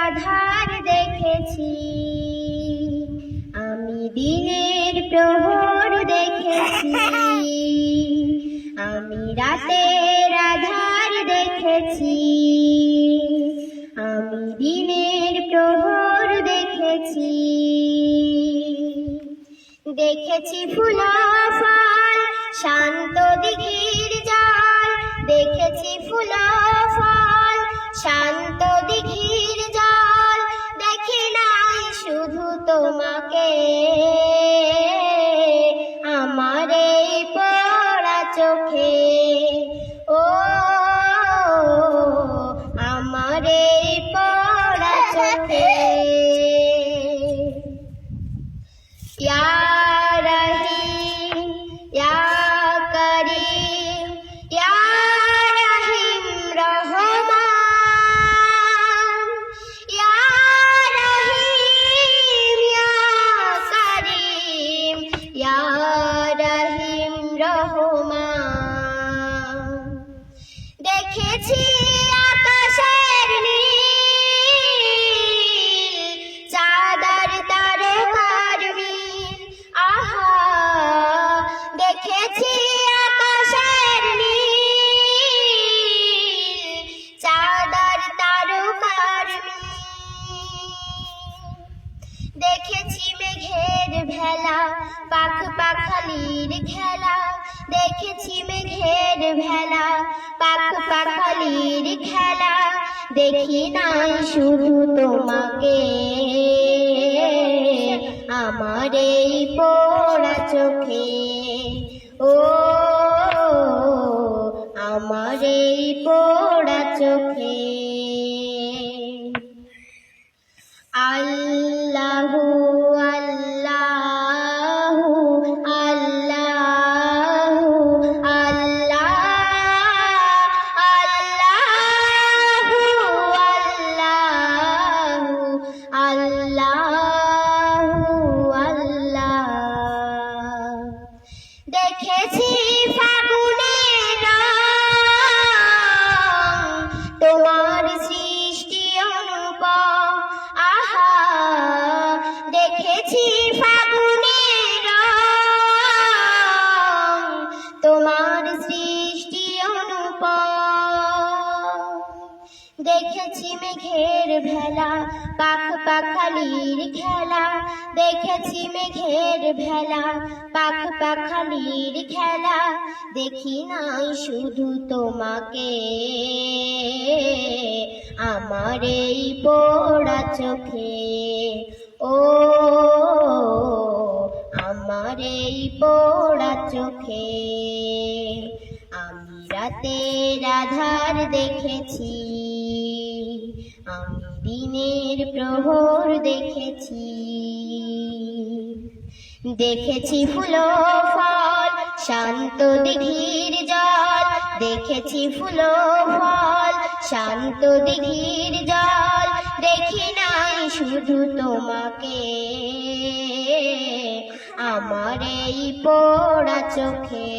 আধার দেখেছি। আমি দিনের প্রহর দেখেছি। আমি রাতের আধার দেখেছি। আমি দিনের প্রহর দেখেছি। দেখেছি ফুল ফল, শান্ত দিঘির জল। দেখেছি ফুল ফল, শান্ত দেখেছি মেঘের ভেলা, পাখ পাখালির খেলা। দেখেছি মেঘের ভেলা, পাখ পাখালির খেলা। দেখি নাই শুধু তোমাকে, আমার এই পোড়া চোখে। ও আমার এই পোড়া চোখে। আল্লাহু দেখেছি মেঘের ভেলা, পাখ পাখালির খেলা। দেখেছি মেঘের ভেলা, পাখ পাখালির খেলা। দেখি নাই শুধু তোমাকে, আমার এই পোড়া চোখে। ও, আমার এই পোড়া চোখে। আমি রাতের আধার দেখেছি। দিনের প্রহর দেখেছি। দেখেছি ফুল ফল, শান্ত দিঘির জল। দেখেছি ফুল ফল, শান্ত দিঘির জল। দেখি নাই শুধু তোমাকে। আমার এই পোড়া চোখে